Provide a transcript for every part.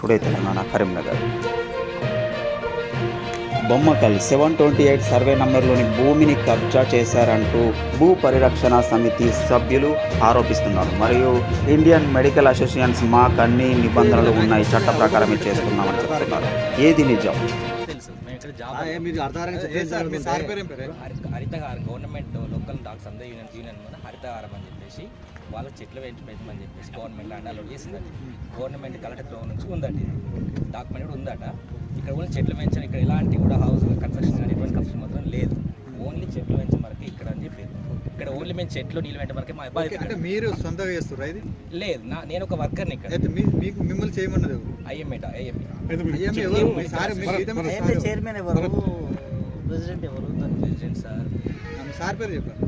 Today Telangana Karimnagar. Bommakal seven twenty eight survey నంబర్లోని భూమిని కబ్జా చేశారంటూ భూ పరిరక్షణ సమితి సభ్యులు ఆరోపిస్తున్నారు. మరియు ఇండియన్ మెడికల్ అసోసియేషన్స్ మాకు అన్ని నిబంధనలు ఉన్నాయి చట్ట ప్రకారమే చేస్తున్నామని చెప్తున్నారు. ఏది నిజం? హరితహారం గవర్నమెంట్ లోకల్ డాక్స్ అందరూ యూనియన్ హరితహారం అని చెప్పేసి వాళ్ళ చెట్లు పెంచి పెంచమని చెప్పేసి గవర్నమెంట్ ల్యాండ్ అలౌట్ చేసిందండి. గవర్నమెంట్ కలెక్టర్ నుంచి ఉందండి ఇది. డాక్యుమెంట్ కూడా ఉందట. ఇక్కడ కూడా చెట్లు పెంచడం ఇక్కడ ఎలాంటి కూడా హౌస్ కన్స్ట్రక్షన్ కానీ ఎటువంటి కన్స్ట్రక్షన్ మాత్రం లేదు. ఓన్లీ చెట్లు పెంచే వరకే ఇక్కడ అని చెప్పారు. ఇక్కడ ఓన్లీ మేము చెట్లు నీళ్ళు వెంట వరకే మా అబ్బాయి మీరు సొంతంగా చేస్తుర్రా ఇది? లేదు నా నేను ఒక వర్కర్ని ఇక్కడ. మీకు మిమ్మల్ని చేయమన్నది ఎవరు? ఐఎంఏట ఐఎంఏ? చైర్మన్ ఎవరు? ప్రెసిడెంట్ ఎవరు? President sir. సార్ పేరు చెప్పండి. ఎవరు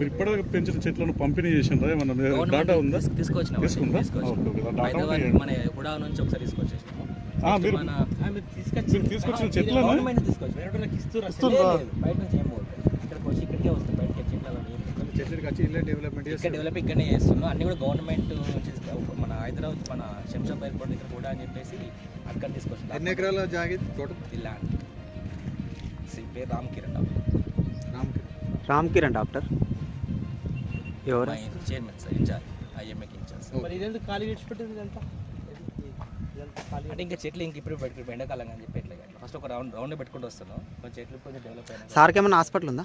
మీరు ఇప్పటిదాకా పెంచిన చెట్లను పంపిణీ చేసిండ్రా? ఏమన్నా డాటా ఉందా? తీసుకొచ్చిన తీసుకుందా? తీసుకొచ్చిన. Okay, okay. డాటా హైదరాబాద్. మన హుడా నుంచి ఒకసారి తీసుకొచ్చేసినాము ఆ, మీరు మన మీరు తీసుకొచ్చిన చెట్లను? గవర్నమెంట్ తీసుకొచ్చి బయట అసలు. లేదు, నుంచి ఏం పోదు. ఇక్కడికి వచ్చి ఇక్కడికే వస్తుంది బయటకి చెట్లు అలా ఏం లేదు. కొన్ని చెట్లకి వచ్చి ఇల్లు డెవలప్మెంట్ ఇక్కడ చేస్తారు డెవలప్ ఇక్కడనే చేస్తున్నాం. అన్ని కూడా గవర్నమెంట్ నుంచి తీసుకు- మన హైదరాబాద్ మన శంషాబాద్ ఎయిర్పోర్ట్ దగ్గర కూడా అని చెప్పేసి అక్కడ ఎన్ని తీసుకొచ్చిన ఎకరాల జాగి తోట? పేరు రామ్ కిరణ్ రామ్ కిరణ్ డాక్టర్. ఎవరు? మా చైర్మన్ సార్ ఇన్ఛార్జ్ ఐఎంఏకి ఇన్ఛార్జ్ సార్. మరి ఇదేందుకు ఖాళీ విడిచిపెట్టింది ఇదంతా? ఇదంతా ఖాళీ అంటే ఇంకా చెట్లు ఇంక ఇప్పుడు పెట్టుకు ఎండాకాలం అని చెప్పి ఎట్లా ఫస్ట్ ఒక రౌండ్ రౌండ్ పెట్టుకుంటూ కొంచెం చెట్లు కొంచెం డెవలప్ అయినా సార్కి ఏమైనా హాస్పిటల్ ఉందా?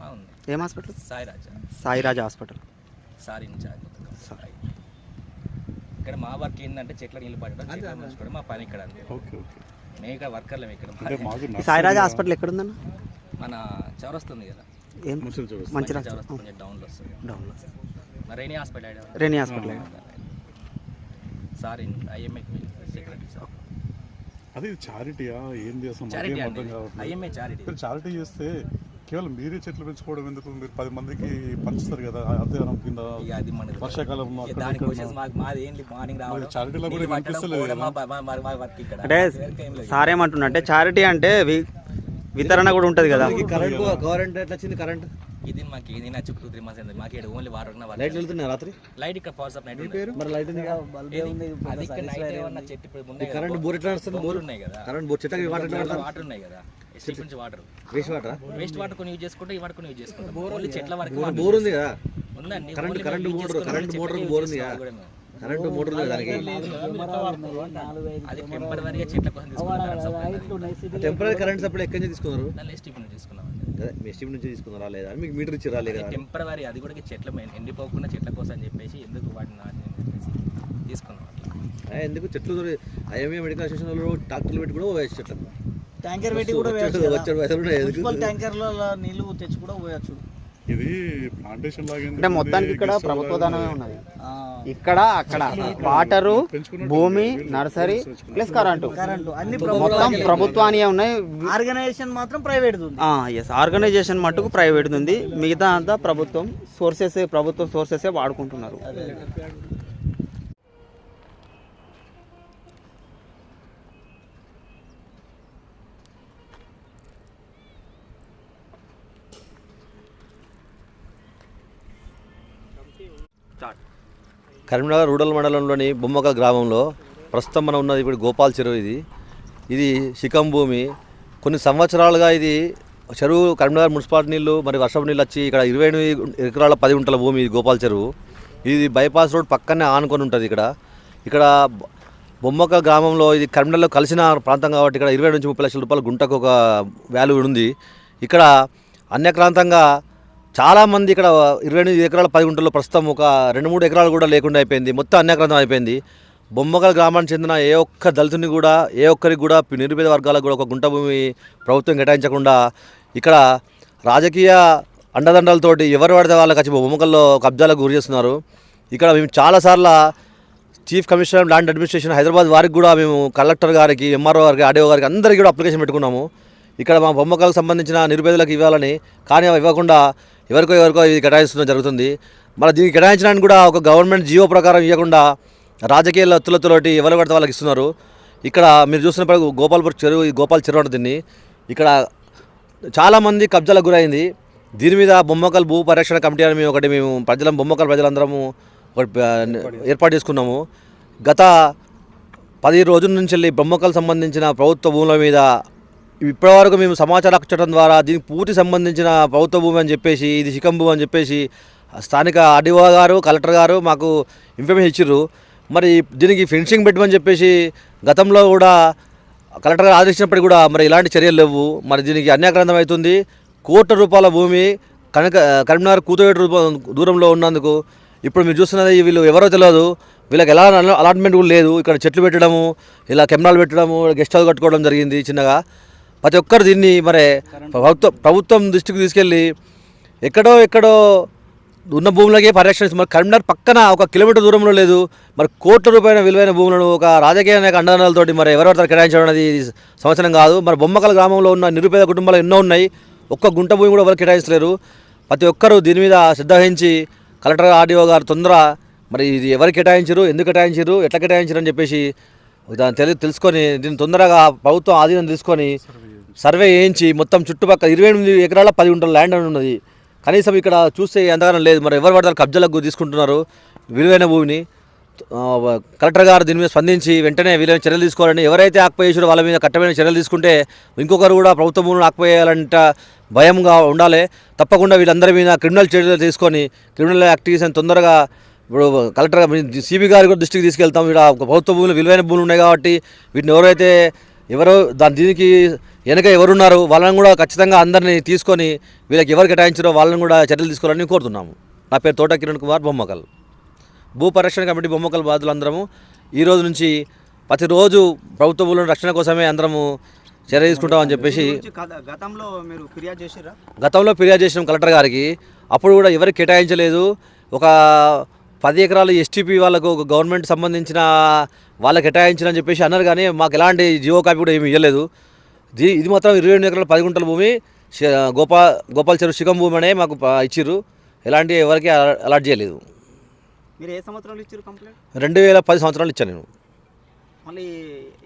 ఆ, ఉంది. ఏం hospital? Sai Raja Sairaj hospital. Sir incharge sir. ఇక్కడ మా వర్క్ ఏంటంటే చెట్ల నీళ్ళు పట్టడం చెట్ల మా పని ఇక్కడ అంతే. Okay okay. మేము ఇక్కడ వర్కర్లం ఇక్కడ. సాయిరాజ్ హాస్పిటల్ ఎక్కడుందన్న? మన చౌరస్తుంది కదా. ఏం? డౌన్లో డౌన్లో రైనీ హాస్పిటల్ ఐడియా ఉందా? Renee hospital sir IMA secretary sir. అది చారిటీయా? ఏంది అసలు? Charity IMA charity. చేస్తే కేవలం మీరే చెట్లు పెంచుకోవడం ఎందుకు? మీరు పది మందికి పంచుతారు కదా కింద. అది వర్షాకాలంలో మార్నింగ్ రావడం. చారిటీలో కూడా కదా. అంటే ఏం. సార్ ఏమంటున్నా చారిటీ అంటే వితరణ కూడా ఉంటుంది కదా. కరెంట్ గవర్నమెంట్ ఎట్లా వచ్చింది కరెంట్ ఇది మాకు ఏది నచ్చు టూ త్రీ మంత్స్ అయింది. మాకు ఓన్లీ వాటర్ లైట్లు వెళ్తున్నాయి రాత్రి? లైట్ ఇక్కడ పవర్ సప్లై నైట్ మరి లైట్ ఉంది అది ఇక్కడ నైట్ ఏమన్నా చెట్టు ఇప్పుడు ఉన్నాయి కరెంట్ బోర్ ఎట్లా నడుస్తుంది? బోర్లు ఉన్నాయి కదా. కరెంట్ బోర్ చెట్టకి వాటర్ ఉన్నాయి కదా. నుంచి water waste water waste water కొన్ని యూజ్ చేసుకుంటే ఈ వాటర్ కొన్ని యూజ్ చేసుకుంటాం. ఓన్లీ చెట్ల వరకు బోర్ బోర్ ఉంది కదా. ఉందండి. Current current motor current motor bore ఉంది కదా. కరెంట్ మోటార్ ఉంది దానికి. టెంపరీ కరెంట్ సప్లై ఎక్కడి నుంచి తీసుకున్నారు? దాన్ని ఎస్టీపీ నుంచి మీ తీసుకున్నారా లేదా? మీకు మీటర్ ఇచ్చిరా లేదా? టెంపరీ అది కూడా చెట్ల ఎండిపోకుండా చెట్ల కోసం అని చెప్పేసి ఎందుకు వాటిని నాటి అని చెప్పేసి తీసుకున్నాం ఎందుకు చెట్లు ఐఎంఏ మెడికల్ అసోసియేషన్ వాళ్ళు డాక్టర్లు పెట్టి కూడా పోయచ్చు చెట్లు ట్యాంకర్ పెట్టి కూడా ట్యాంకర్ల నీళ్ళు తెచ్చి కూడా పోయొచ్చు ఇది ప్లాంటేషన్ లాగా అంటే మొత్తానికి ఇక్కడ ప్రభుత్వ ధనమే ఉన్నది. ఆ, ఇక్కడ అక్కడ వాటరు భూమి నర్సరీ ప్లస్ కరెంటు. మొత్తం ప్రభుత్వానియే ఉన్నాయి. ఆర్గనైజేషన్ మాత్రం ప్రైవేట్ ఉంది. ఎస్ ఆర్గనైజేషన్ మట్టుకు ప్రైవేట్ ఉంది. మిగతా అంతా ప్రభుత్వం సోర్సెస్ ప్రభుత్వం సోర్సెసే వాడుకుంటున్నారు. కరీంనగర్ రూరల్ మండలంలోని బొమ్మక గ్రామంలో ప్రస్తుతం మనం ఉన్నది ఇప్పుడు గోపాల్ చెరువు ఇది. ఇది శిఖం భూమి. కొన్ని సంవత్సరాలుగా ఇది చెరువు కరీంనగర్ మున్సిపాలిటీ నీళ్ళు మరి వర్షపు నీళ్ళు వచ్చి ఇక్కడ ఇరవై ఎనిమిది ఎకరాల పది గుంటల భూమి ఇది గోపాల్ చెరువు. ఇది బైపాస్ రోడ్ పక్కనే ఆనుకొని ఉంటుంది ఇక్కడ. ఇక్కడ బొమ్మక గ్రామంలో ఇది కరీంనగర్లో కలిసిన ప్రాంతం కాబట్టి ఇక్కడ ఇరవై నుంచి ముప్పై లక్షల రూపాయల గుంటకు ఒక వాల్యూ ఉంది. ఇక్కడ అన్యక్రాంతంగా చాలామంది ఇక్కడ ఇరవై ఎనిమిది ఎకరాల పది గుంటల్లో ప్రస్తుతం ఒక రెండు మూడు ఎకరాలు కూడా లేకుండా అయిపోయింది. మొత్తం అన్యాక్రాంతం అయిపోయింది. బొమ్మగల గ్రామానికి చెందిన ఏ ఒక్క దళితుని కూడా ఏ ఒక్కరికి కూడా నిరుపేద వర్గాలకు కూడా ఒక గుంట భూమి ప్రభుత్వం కేటాయించకుండా ఇక్కడ రాజకీయ అండదండలతోటి ఎవరు పడితే వాళ్ళకి వచ్చి బొమ్మకల్లో కబ్జాలకు గురి చేస్తున్నారు. ఇక్కడ మేము చాలాసార్లు chief commissioner land administration Hyderabad వారికి కూడా మేము కలెక్టర్ గారికి ఎంఆర్ఓ గారికి ఆర్డీఓ గారికి అందరికీ కూడా అప్లికేషన్ పెట్టుకున్నాము. ఇక్కడ మా బొమ్మకాలకు సంబంధించిన నిరుపేదలకు ఇవ్వాలని కానీ అవి ఇవ్వకుండా ఎవరికో ఎవరికో ఇది కేటాయించడం జరుగుతుంది. మరి దీనికి కేటాయించడానికి కూడా ఒక గవర్నమెంట్ జియో ప్రకారం ఇవ్వకుండా రాజకీయ లత్తులతోటి ఎవరు పడితే వాళ్ళకి ఇస్తున్నారు. ఇక్కడ మీరు చూస్తున్నప్పుడు గోపాల్పూర్ చెరువు ఈ గోపాల్ చెరువు అంటారు దీన్ని. ఇక్కడ చాలామంది కబ్జాలకు గురైంది. దీని మీద బొమ్మకల్ భూ పరిరక్షణ కమిటీ అని మేము ఒకటి మేము ప్రజలం బొమ్మకల్ ప్రజలందరము ఒకటి ఏర్పాటు చేసుకున్నాము. గత పది రోజుల నుంచి వెళ్ళి బొమ్మకలు సంబంధించిన ప్రభుత్వ భూముల మీద ఇప్పటివరకు మేము సమాచారం చట్టం ద్వారా దీనికి పూర్తి సంబంధించిన ప్రభుత్వ భూమి అని చెప్పేసి ఇది శిఖం భూమి అని చెప్పేసి స్థానిక ఆర్డీఓ గారు కలెక్టర్ గారు మాకు ఇన్ఫర్మేషన్ ఇచ్చారు మరి దీనికి ఫెన్సింగ్ పెట్టమని చెప్పేసి గతంలో కూడా కలెక్టర్ గారు ఆదేశించినప్పటికీ కూడా మరి ఇలాంటి చర్యలు లేవు. మరి దీనికి అన్యాక్రాంతం అవుతుంది. కోట్ల రూపాయల భూమి కనుక కరీంనగర్ కూతురు దూరంలో ఉన్నందుకు ఇప్పుడు మీరు చూస్తున్నది వీళ్ళు ఎవరో తెలియదు. వీళ్ళకి ఎలా అలాట్మెంట్ కూడా లేదు. ఇక్కడ చెట్లు పెట్టడము ఇలా కెమెరాలు పెట్టడము గెస్ట్ హౌస్ కట్టుకోవడం జరిగింది చిన్నగా. ప్రతి ఒక్కరు దీన్ని మరి ప్రభుత్వం ప్రభుత్వం దృష్టికి తీసుకెళ్ళి ఎక్కడో ఎక్కడో ఉన్న భూములకే పరిరక్షణ మరి కరీంనగర్ పక్కన ఒక కిలోమీటర్ దూరంలో లేదు. మరి కోట్ల రూపాయల విలువైన భూములను ఒక రాజకీయ నాయక అండదండలతోటి మరి ఎవరెవరు కేటాయించడం అనేది సంవత్సరం కాదు. మరి బొమ్మకల గ్రామంలో ఉన్న నిరుపేద కుటుంబాలు ఎన్నో ఉన్నాయి. ఒక్క గుంట భూమి కూడా ఎవరు కేటాయించలేరు ప్రతి ఒక్కరూ దీని మీద శ్రద్ధ వహించి కలెక్టర్ ఆర్డీఓ గారు తొందర మరి ఇది ఎవరు కేటాయించారు ఎందుకు కేటాయించారు ఎట్లా కేటాయించారు అని చెప్పేసి దాన్ని తెలి తెలుసుకొని దీన్ని తొందరగా ప్రభుత్వం ఆధీనం తీసుకొని సర్వే చేయించి మొత్తం చుట్టుపక్కల ఇరవై ఎనిమిది ఎకరాల పది గుంటల ల్యాండ్ అని ఉన్నది. కనీసం ఇక్కడ చూస్తే ఎంతగానో లేదు. మరి ఎవరు పడతారు కబ్జాలకు తీసుకుంటున్నారు విలువైన భూమిని. కలెక్టర్ గారు దీని మీద స్పందించి వెంటనే వీలైన చర్యలు తీసుకోవాలని ఎవరైతే ఆక్పోయేసారో వాళ్ళ మీద కట్టమైన చర్యలు తీసుకుంటే ఇంకొకరు కూడా ప్రభుత్వ భూములను ఆక్పయ్యాలంట భయంగా ఉండాలి. తప్పకుండా వీళ్ళందరి మీద క్రిమినల్ చర్యలు తీసుకొని క్రిమినల్ యాక్టివిటీస్ తొందరగా ఇప్పుడు కలెక్టర్ సిబి గారి కూడా దృష్టికి తీసుకెళ్తాం. ఇక్కడ ప్రభుత్వ భూములు విలువైన భూములు ఉన్నాయి కాబట్టి వీటిని ఎవరైతే ఎవరో దాని దీనికి వెనక ఎవరున్నారు వాళ్ళని కూడా ఖచ్చితంగా అందరినీ తీసుకొని వీళ్ళకి ఎవరు కేటాయించారో వాళ్ళని కూడా చర్యలు తీసుకోవాలని కోరుతున్నాము. నా పేరు తోట కిరణ్ కుమార్ బొమ్మకల్. భూ పరిరక్షణ కమిటీ బొమ్మకల్ బాధితులందరము ఈ రోజు నుంచి ప్రతిరోజు ప్రభుత్వ భూముల రక్షణ కోసమే అందరము చర్య తీసుకుంటామని చెప్పేసి గతంలో మీరు ఫిర్యాదు చేసిరా గతంలో ఫిర్యాదు చేసినాం కలెక్టర్ గారికి అప్పుడు కూడా ఎవరికి కేటాయించలేదు. ఒక పది ఎకరాలు ఎస్టీపీ వాళ్ళకు గవర్నమెంట్ సంబంధించిన వాళ్ళకి కేటాయించారని చెప్పేసి అన్నారు కానీ మాకు ఎలాంటి జియో కాపీ కూడా ఏమి ఇవ్వలేదు ఇది మాత్రం ఇరవై ఎనిమిది ఎకరాల పది గుంటల భూమి గోపా గోపాల్ చెరువు శిఖం భూమి అనే మాకు ఇచ్చిర్రు. ఎలాంటి ఎవరికి అలా- అలాట్ చేయలేదు. మీరు ఏ సంవత్సరంలో ఇచ్చారు కంప్లైంట్? రెండు వేల పది సంవత్సరాలు ఇచ్చాను నేను. మళ్ళీ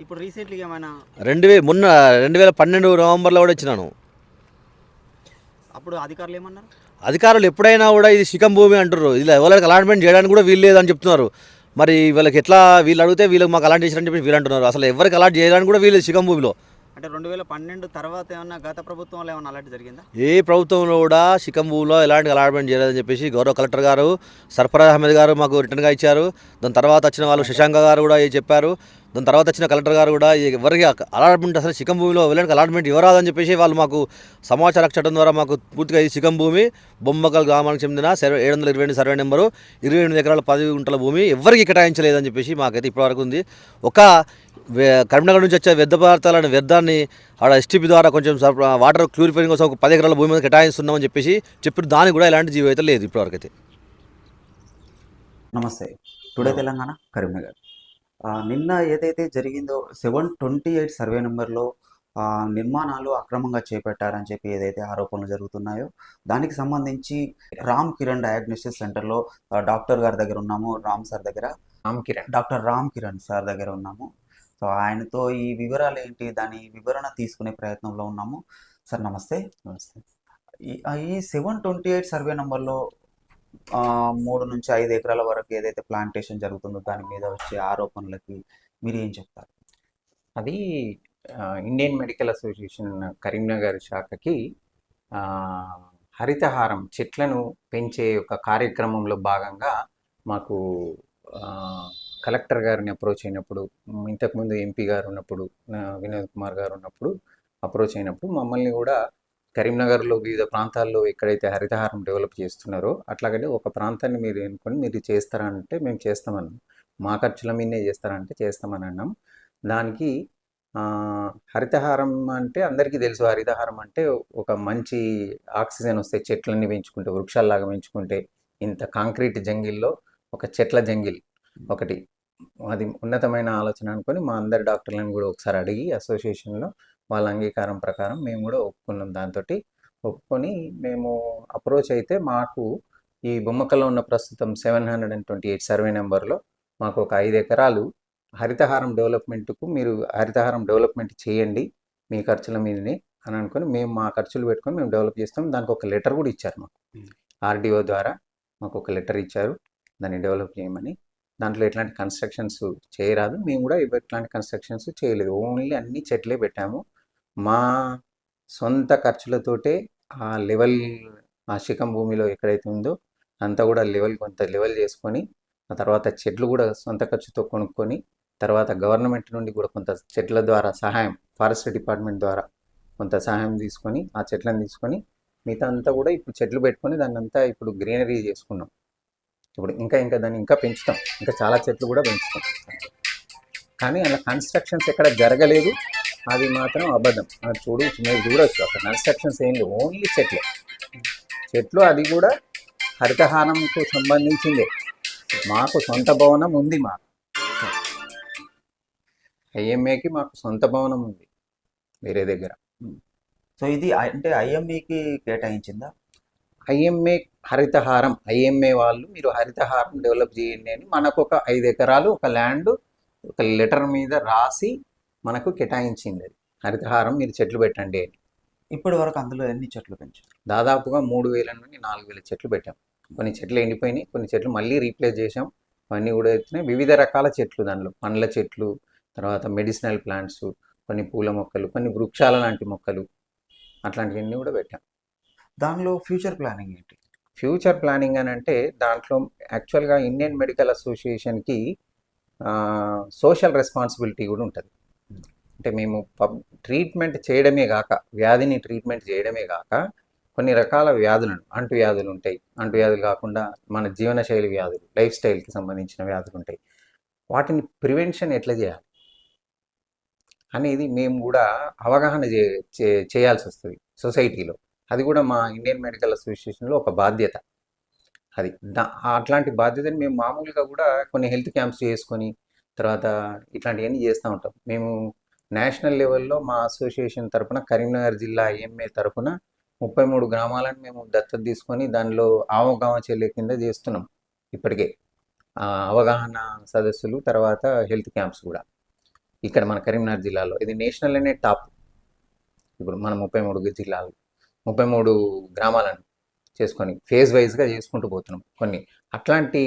ఇప్పుడు రీసెంట్లీగా ఏమైనా? రెండు వే మొన్న రెండు వేల పన్నెండు నవంబర్లో కూడా ఇచ్చినాను. అప్పుడు అధికారులు ఏమన్నారు? అధికారులు ఎప్పుడైనా కూడా ఇది శిఖం భూమి అంటారు ఇలా ఎవరికి అలాట్మెంట్ చేయడానికి కూడా వీలు లేదని చెప్తున్నారు. మరి వీళ్ళకి ఎట్లా వీళ్ళు అడిగితే వీళ్ళకి మాకు అలాంటి చేశారని చెప్పి వీళ్ళు అంటున్నారు అసలు ఎవరికి అలాట్ చేయడానికి కూడా వీళ్ళు శిఖం భూమిలో. అంటే రెండు వేల పన్నెండు తర్వాత ఏమన్నా గత ప్రభుత్వంలో ఏమన్నా అలాంటి జరిగిందా? ఏ ప్రభుత్వంలో కూడా భూమిలో ఎలాంటి అలాట్మెంట్ చేయలేదని చెప్పేసి గౌరవ కలెక్టర్ గారు సర్ఫరాజ్ అహ్మద్ గారు మాకు రిటర్న్గా ఇచ్చారు. దాని తర్వాత వచ్చిన వాళ్ళు శశాంక గారు కూడా చెప్పారు. దాని తర్వాత వచ్చిన కలెక్టర్ గారు కూడా ఎవరికి అలాట్మెంట్ అసలు శిఖం భూమిలో వెళ్ళడానికి అలాట్మెంట్ ఇవ్వరాదని చెప్పేసి వాళ్ళు మాకు సమాచార చట్టం ద్వారా మాకు పూర్తిగా ఈ శిఖం భూమి బొమ్మకల్ గ్రామానికి చెందిన సర్వే ఏడు వందల ఇరవై ఎనిమిది సర్వే నెంబరు ఇరవై ఎనిమిది ఎకరాల పది గుంటల భూమి ఎవరికి కేటాయించలేదని చెప్పేసి మాకైతే ఇప్పటివరకు ఉంది. ఒక కరీంనగర్ నుంచి వచ్చే వ్యర్థ పదార్థాలను వ్యర్థాన్ని ఆడ ఎస్టీపీ ద్వారా కొంచెం వాటర్ క్యూరిఫైయింగ్ కోసం ఒక పది ఎకరాల భూమి మీద కేటాయిస్తున్నామని చెప్పేసి చెప్పిన దానికి కూడా ఎలాంటి జీవితం లేదు ఇప్పటివరకు అయితే. నమస్తే. టుడే తెలంగాణ కరీంనగర్. నిన్న ఏదైతే జరిగిందో సెవెన్ ట్వంటీ ఎయిట్ సర్వే నెంబర్లో నిర్మాణాలు అక్రమంగా చేపట్టారని చెప్పి ఏదైతే ఆరోపణలు జరుగుతున్నాయో దానికి సంబంధించి రామ్ కిరణ్ డయాగ్నోస్టిక్ సెంటర్లో డాక్టర్ గారి దగ్గర ఉన్నాము రామ్ సార్ దగ్గర. రామ్ కిరణ్. డాక్టర్ రామ్ కిరణ్ సార్ దగ్గర ఉన్నాము. సో ఆయనతో ఈ వివరాలు ఏంటి దాని వివరణ తీసుకునే ప్రయత్నంలో ఉన్నాము. సార్ నమస్తే. నమస్తే. ఈ- సెవెన్ ట్వంటీ ఎయిట్ సర్వే నెంబర్లో మూడు నుంచి ఐదు ఎకరాల వరకు ఏదైతే ప్లాంటేషన్ జరుగుతుందో దాని మీద వచ్చే ఆరోపణలకి మీరు ఏం చెప్తారు? అది ఇండియన్ మెడికల్ అసోసియేషన్ కరీంనగర్ శాఖకి హరితహారం చెట్లను పెంచే ఒక కార్యక్రమంలో భాగంగా మాకు కలెక్టర్ గారిని అప్రోచ్ అయినప్పుడు ఇంతకుముందు ఎంపీ గారు ఉన్నప్పుడు వినోద్ కుమార్ గారు ఉన్నప్పుడు అప్రోచ్ అయినప్పుడు మమ్మల్ని కూడా కరీంనగర్లో వివిధ ప్రాంతాల్లో ఎక్కడైతే హరితహారం డెవలప్ చేస్తున్నారో అట్లాగనే ఒక ప్రాంతాన్ని మీరు ఎన్నుకొని మీరు చేస్తారా అంటే మేము చేస్తామన్నాం. మా ఖర్చుల మీదనే చేస్తారంటే చేస్తామని అన్నాం దానికి హరితహారం అంటే అందరికీ తెలుసు. హరితహారం అంటే ఒక మంచి ఆక్సిజన్ వస్తే చెట్లన్నీ పెంచుకుంటే వృక్షాల్లాగా పెంచుకుంటే ఇంత కాంక్రీట్ జంగిల్లో ఒక చెట్ల జంగిల్ ఒకటి. అది ఉన్నతమైన ఆలోచన అనుకొని మా అందరి డాక్టర్లను కూడా ఒకసారి అడిగి అసోసియేషన్లో వాళ్ళ అంగీకారం ప్రకారం మేము కూడా ఒప్పుకున్నాం దాంతో ఒప్పుకొని మేము అప్రోచ్ అయితే మాకు ఈ బొమ్మకల్లో ఉన్న ప్రస్తుతం seven hundred and twenty eight survey నెంబర్లో మాకు ఒక ఐదు ఎకరాలు హరితహారం డెవలప్మెంట్కు మీరు హరితహారం డెవలప్మెంట్ చేయండి మీ ఖర్చుల మీదనే అని అనుకొని మేము మా ఖర్చులు పెట్టుకొని మేము డెవలప్ చేస్తాం. దానికి ఒక లెటర్ కూడా ఇచ్చారు మాకు. ఆర్డీఓ ద్వారా మాకు ఒక లెటర్ ఇచ్చారు. దాన్ని డెవలప్ చేయమని. దాంట్లో ఎట్లాంటి కన్స్ట్రక్షన్స్ చేయరాదు. మేము కూడా ఎట్లాంటి కన్స్ట్రక్షన్స్ చేయలేదు. ఓన్లీ అన్ని చెట్లే పెట్టాము. మా సొంత ఖర్చులతోటే ఆ లెవెల్ ఆ శిఖం భూమిలో ఎక్కడైతే ఉందో అంతా కూడా లెవెల్ కొంత లెవెల్ చేసుకొని ఆ తర్వాత చెట్లు కూడా సొంత ఖర్చుతో కొనుక్కొని తర్వాత గవర్నమెంట్ నుండి కూడా కొంత చెట్ల ద్వారా సహాయం ఫారెస్ట్ డిపార్ట్మెంట్ ద్వారా కొంత సహాయం తీసుకొని ఆ చెట్లను తీసుకొని మిగతా అంతా కూడా ఇప్పుడు చెట్లు పెట్టుకొని దాన్ని అంతా ఇప్పుడు గ్రీనరీ చేసుకున్నాం. ఇప్పుడు ఇంకా ఇంకా దాన్ని ఇంకా పెంచుతాం. ఇంకా చాలా చెట్లు కూడా పెంచుతాం. కానీ అలా కన్స్ట్రక్షన్స్ ఎక్కడ జరగలేదు. అది మాత్రం అబద్ధం. అది చూడు మీరు చూడొచ్చు అక్కడ కన్స్ట్రక్షన్స్ ఏం లేవు. ఓన్లీ చెట్లు. చెట్లు అది కూడా హరితహారంకు సంబంధించిందే. మాకు సొంత భవనం ఉంది మాకు. ఐఎంఏకి మాకు సొంత భవనం ఉంది వేరే దగ్గర. సో ఇది అంటే ఐఎంఈకి కేటాయించిందా? ఐఎంఏ హరితహారం. ఐఎంఏ వాళ్ళు మీరు హరితహారం డెవలప్ చేయండి అని మనకు ఒక ఐదు ఎకరాలు ఒక ల్యాండ్ ఒక లెటర్ మీద రాసి మనకు కేటాయించింది. అది హరితహారం మీరు చెట్లు పెట్టండి అని. ఇప్పటి వరకు అందులో ఎన్ని చెట్లు పెంచారు? దాదాపుగా మూడు వేల నుండి నాలుగు వేల చెట్లు పెట్టాం. కొన్ని చెట్లు ఎండిపోయినాయి కొన్ని చెట్లు మళ్ళీ రీప్లేస్ చేసాం అవన్నీ కూడా ఎత్తున్నాయి వివిధ రకాల చెట్లు దానిలో పండ్ల చెట్లు తర్వాత మెడిసినల్ ప్లాంట్స్ కొన్ని పూల మొక్కలు కొన్ని వృక్షాల లాంటి మొక్కలు అట్లాంటివన్నీ కూడా పెట్టాం. దానిలో ఫ్యూచర్ ప్లానింగ్ ఏంటి? ఫ్యూచర్ ప్లానింగ్ అని అంటే దాంట్లో యాక్చువల్గా ఇండియన్ మెడికల్ అసోసియేషన్కి సోషల్ రెస్పాన్సిబిలిటీ కూడా ఉంటుంది. అంటే మేము పబ్ ట్రీట్మెంట్ చేయడమే కాక వ్యాధిని ట్రీట్మెంట్ చేయడమే కాక కొన్ని రకాల వ్యాధులను అంటు వ్యాధులు ఉంటాయి. అంటు వ్యాధులు కాకుండా మన జీవనశైలి వ్యాధులు లైఫ్ స్టైల్కి సంబంధించిన వ్యాధులు ఉంటాయి. వాటిని ప్రివెన్షన్ ఎట్లా చేయాలి? అనేది మేము కూడా అవగాహన చే చే- చేయాల్సి వస్తుంది సొసైటీలో. అది కూడా మా ఇండియన్ మెడికల్ అసోసియేషన్లో ఒక బాధ్యత. అది దా అట్లాంటి బాధ్యతని మేము మామూలుగా కూడా కొన్ని హెల్త్ క్యాంప్స్ చేసుకొని తర్వాత ఇట్లాంటివన్నీ చేస్తూ ఉంటాం. మేము నేషనల్ లెవెల్లో మా అసోసియేషన్ తరపున కరీంనగర్ జిల్లా ఐఎంఏ తరఫున ముప్పై మూడు గ్రామాలను మేము దత్తత తీసుకొని దానిలో ఆవగావ చెల్లె కింద చేస్తున్నాం ఇప్పటికే. ఆ, అవగాహన సదస్సులు తర్వాత హెల్త్ క్యాంప్స్ కూడా. ఇక్కడ మన కరీంనగర్ జిల్లాలో ఇది నేషనల్ అనే టాప్. ఇప్పుడు మన ముప్పై మూడు జిల్లాలు ముప్పై మూడు గ్రామాలను చేసుకొని ఫేజ్ వైజ్గా చేసుకుంటూ పోతున్నాం కొన్ని. అట్లాంటి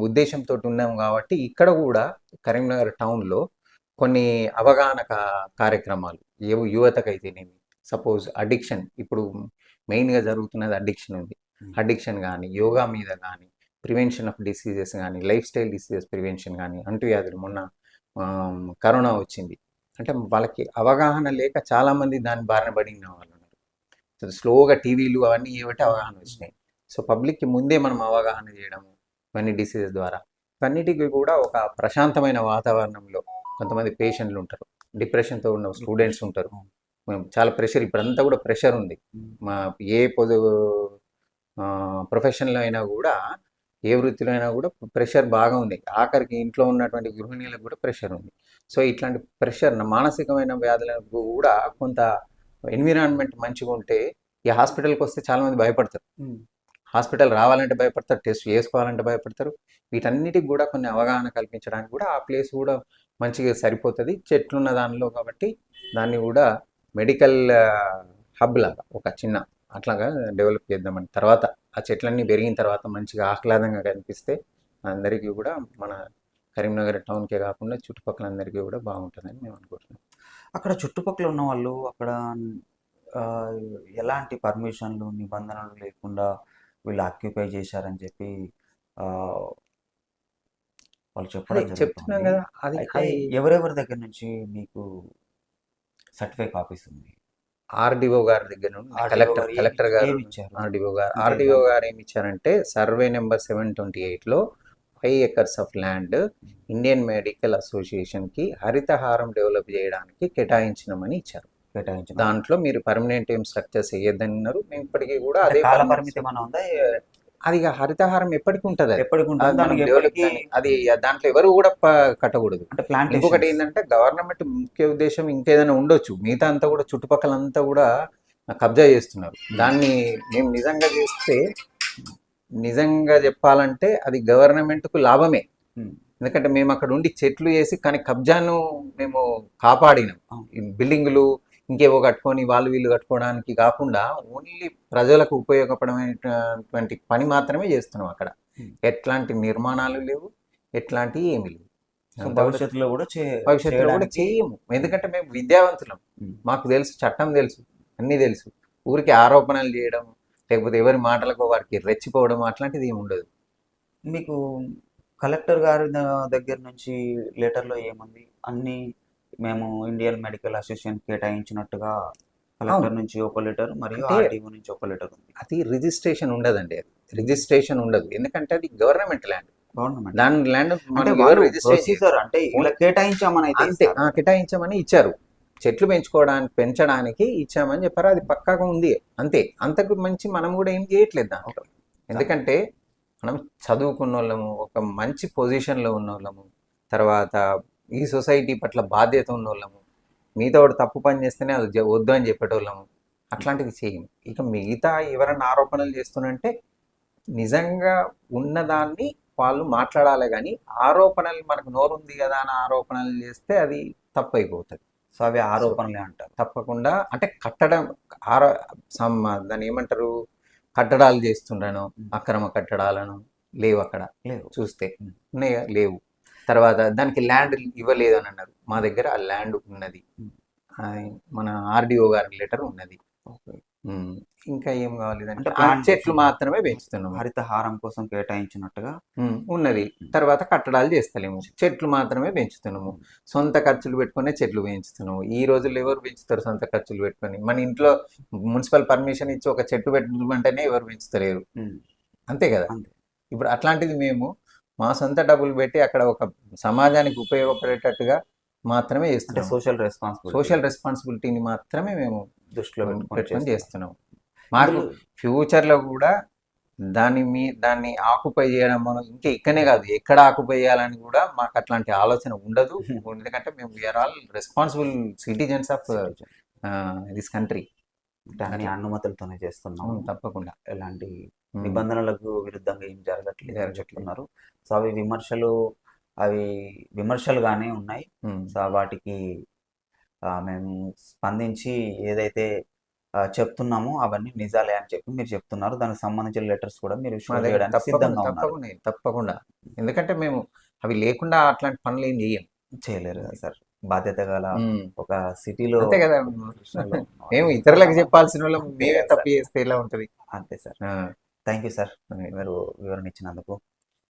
ఉద్దేశంతో ఉన్నాం కాబట్టి ఇక్కడ కూడా కరీంనగర్ టౌన్లో కొన్ని అవగాహన కార్యక్రమాలు యువ యువతకైతేనేమి సపోజ్ అడిక్షన్ ఇప్పుడు మెయిన్గా జరుగుతున్నది అడిక్షన్ ఉంది. అడిక్షన్ కానీ యోగా మీద కానీ ప్రివెన్షన్ ఆఫ్ డిసీజెస్ కానీ లైఫ్ స్టైల్ డిసీజెస్ ప్రివెన్షన్ కానీ అంటువ్యాధులు మొన్న కరోనా వచ్చింది. అంటే వాళ్ళకి అవగాహన లేక చాలామంది దాని బారిన పడిన వాళ్ళు ఉన్నారు. సో స్లోగా టీవీలు అవన్నీ ఏమిటి అవగాహన వచ్చినాయి. సో పబ్లిక్కి ముందే మనం అవగాహన చేయడము ఇవన్నీ డిసీజెస్ ద్వారా. ఇవన్నిటికీ కూడా ఒక ప్రశాంతమైన వాతావరణంలో కొంతమంది పేషెంట్లు ఉంటారు. డిప్రెషన్తో ఉన్న స్టూడెంట్స్ ఉంటారు. మేము చాలా ప్రెషర్ ఇప్పుడంతా కూడా ప్రెషర్ ఉంది. మా ఏ పొదు ప్రొఫెషన్లో అయినా కూడా ఏ వృత్తిలో అయినా కూడా ప్రెషర్ బాగా ఉంది. ఆఖరికి ఇంట్లో ఉన్నటువంటి గృహిణీలకు కూడా ప్రెషర్ ఉంది. సో ఇట్లాంటి ప్రెషర్ మానసికమైన వ్యాధులకు కూడా కొంత ఎన్విరాన్మెంట్ మంచిగా ఉంటే ఈ హాస్పిటల్కి వస్తే చాలామంది భయపడతారు. హాస్పిటల్ రావాలంటే భయపడతారు టెస్ట్ చేసుకోవాలంటే భయపడతారు. వీటన్నిటికి కూడా కొన్ని అవగాహన కల్పించడానికి కూడా ఆ ప్లేస్ కూడా మంచిగా సరిపోతుంది. చెట్లున్న దానిలో కాబట్టి దాన్ని కూడా మెడికల్ హబ్ లాగా ఒక చిన్న అట్లాగా డెవలప్ చేద్దామని. తర్వాత ఆ చెట్లన్నీ పెరిగిన తర్వాత మంచిగా ఆహ్లాదంగా కనిపిస్తే అందరికీ కూడా మన కరీంనగర్ టౌన్కే కాకుండా చుట్టుపక్కల అందరికీ కూడా బాగుంటుందని మేము అనుకుంటున్నాం. అక్కడ చుట్టుపక్కల ఉన్న వాళ్ళు అక్కడ ఎలాంటి పర్మిషన్లు నిబంధనలు లేకుండా వీళ్ళు ఆక్యుపై చేశారని చెప్పి వాళ్ళు చెప్పడం చెప్తున్నాం. కదా అది ఎవరెవరి దగ్గర నుంచి మీకు సర్టిఫై కాపీస్ ఉంది ఆర్డీఓ గారి దగ్గర నుండి కలెక్టర్ కలెక్టర్ గారు? ఆర్డీఓ గారు ఆర్డీఓ గారు ఏమి ఇచ్చారంటే సర్వే నెంబర్ సెవెన్ ట్వంటీ ఎయిట్లో five acres of land Indian medical అసోసియేషన్కి Harithaharam develop చేయడానికి కేటాయించినామని ఇచ్చారు. కేటాయించిన దాంట్లో మీరు పర్మనెంట్ ఏం స్ట్రక్చర్స్ వేయద్దన్నారు మేము ఇప్పటికీ కూడా అదే అది హరితహారం ఎప్పటికి ఉంటుంది అది. ఎప్పటికి అది ఉంటుంది దాంట్లో ఎవరు కూడా కట్టకూడదు. అంటే ప్లాంటేషన్ ఇంకొకటి ఏంటంటే గవర్నమెంట్ ముఖ్య ఉద్దేశం ఇంకేదైనా ఉండొచ్చు. మిగతా అంతా కూడా చుట్టుపక్కల అంతా కూడా కబ్జా చేస్తున్నారు. దాన్ని మేము నిజంగా చేస్తే నిజంగా చెప్పాలంటే అది గవర్నమెంట్కు లాభమే. ఎందుకంటే మేము అక్కడ ఉండి చెట్లు వేసి కానీ కబ్జాను మేము కాపాడినాం. బిల్డింగులు ఇంకేవో కట్టుకొని వాళ్ళు వీళ్ళు కట్టుకోవడానికి కాకుండా ఓన్లీ ప్రజలకు ఉపయోగపడమైనటువంటి పని మాత్రమే చేస్తున్నాం అక్కడ. Hmm. ఎట్లాంటి నిర్మాణాలు లేవు ఎట్లాంటివి ఏమి లేవు. కూడా భవిష్యత్తులో కూడా భవిష్యత్తులో కూడా చేయము. ఎందుకంటే మేము విద్యావంతులం. ఉం. మాకు తెలుసు చట్టం తెలుసు అన్నీ తెలుసు. ఊరికి ఆరోపణలు చేయడం లేకపోతే ఎవరి మాటలకు వారికి రెచ్చిపోవడం అట్లాంటిది ఏమి ఉండదు. మీకు కలెక్టర్ గారి దగ్గర నుంచి లెటర్లో ఏముంది? అన్ని మేము ఇండియన్ మెడికల్ అసోసియేషన్ కేటాయించినట్టుగా కలెక్టర్ నుంచి ఒక లెటర్ మరియు ఆర్టీఓ నుంచి ఒక లెటర్ ఉంది. అది రిజిస్ట్రేషన్ ఉండదండి. అది రిజిస్ట్రేషన్ ఉండదు. ఎందుకంటే అది గవర్నమెంట్ ల్యాండ్. గవర్నమెంట్. దాని ల్యాండ్ ప్రొసీజర్ అంటే ఇలా కేటాయించామని అంతే. కేటాయించామని ఇచ్చారు. చెట్లు పెంచుకోవడానికి పెంచడానికి ఇచ్చామని చెప్పారు. అది పక్కాగా ఉంది. అంతే. అంతకు మంచి మనం కూడా ఏం చేయట్లేదు దాంట్లో. ఎందుకంటే మనం చదువుకున్న వాళ్ళము ఒక మంచి పొజిషన్లో ఉన్న వాళ్ళము తర్వాత ఈ సొసైటీ పట్ల బాధ్యత ఉన్న వాళ్ళము మిగతా వాడు తప్పు పని చేస్తేనే అది వద్దు అని చెప్పేటోళ్ళము. అట్లాంటివి చేయము. ఇక మిగతా ఎవరైనా ఆరోపణలు చేస్తున్నంటే నిజంగా ఉన్నదాన్ని వాళ్ళు మాట్లాడాలి కానీ ఆరోపణలు మనకు నోరుంది కదా అని ఆరోపణలు చేస్తే అది తప్పు అయిపోతుంది సో అవి ఆరోపణలే అంటారు. తప్పకుండా అంటే కట్టడం ఆర దాన్ని ఏమంటారు? కట్టడాలు చేస్తుండను అక్రమ కట్టడాలను లేవు అక్కడ. లేవు. చూస్తే. ఉన్నాయా? లేవు. తర్వాత దానికి ల్యాండ్ ఇవ్వలేదు అని అన్నారు. మా దగ్గర ఆ ల్యాండ్ ఉన్నది. మన ఆర్డిఓ గారి లెటర్ ఉన్నది. ఇంకా ఏం కావాలి? అంటే చెట్లు. మాత్రమే పెంచుతున్నాము హరితహారం కోసం కేటాయించినట్టుగా? ఉన్నది. తర్వాత కట్టడాలు చేస్తలేము. చెట్లు మాత్రమే పెంచుతున్నాము. సొంత ఖర్చులు పెట్టుకునే చెట్లు పెంచుతున్నాము. ఈ రోజుల్లో ఎవరు పెంచుతారు సొంత ఖర్చులు పెట్టుకొని? మన ఇంట్లో మున్సిపల్ పర్మిషన్ ఇచ్చి ఒక చెట్టు పెట్టమంటేనే ఎవరు పెంచుతలేరు. అంతే కదా. ఇప్పుడు అట్లాంటిది మేము మా సొంత డబ్బులు పెట్టి అక్కడ ఒక సమాజానికి ఉపయోగపడేటట్టుగా మాత్రమే చేస్తున్నాం. సోషల్ రెస్పాన్సిబిలిటీ సోషల్ రెస్పాన్సిబిలిటీని మాత్రమే మేము దృష్టిలో పెట్టుకొని. చేస్తున్నాం. మాకు ఫ్యూచర్లో కూడా దాని మీ దాన్ని ఆకుపై చేయడం మనం ఇంకా ఇక్కడనే కాదు ఎక్కడ ఆకుపై చేయాలని కూడా మాకు అట్లాంటి ఆలోచన ఉండదు. ఎందుకంటే మేము we are all responsible citizens of this country అన్ని అనుమతులతోనే చేస్తున్నాం తప్పకుండా. ఎలాంటి. నిబంధనలకు విరుద్ధంగా ఏం జరగట్లేదు. అని. చెప్తున్నారు సో అవి విమర్శలు అవి విమర్శలుగానే ఉన్నాయి. సో వాటికి మేము స్పందించి ఏదైతే చెప్తున్నామో అవన్నీ నిజాలే అని చెప్పి మీరు చెప్తున్నారు. దానికి సంబంధించిన లెటర్స్ కూడా మీరు తప్పకుండా సిద్ధంగా ఉన్నారు. తప్పకుండా తప్పకుండా. ఎందుకంటే మేము అవి లేకుండా అట్లాంటి పనులు ఏం చేయం. చేయలేరు కదా సార్. బాధ్యత గల. ఒక సిటీలో అంతే కదా. మేము ఇతరులకు చెప్పాల్సిన వాళ్ళం మేమే తప్పు చేస్తే ఎలా ఉంటది? అంతే సార్. థ్యాంక్ యూ సార్ మీరు వివరణ ఇచ్చినందుకు.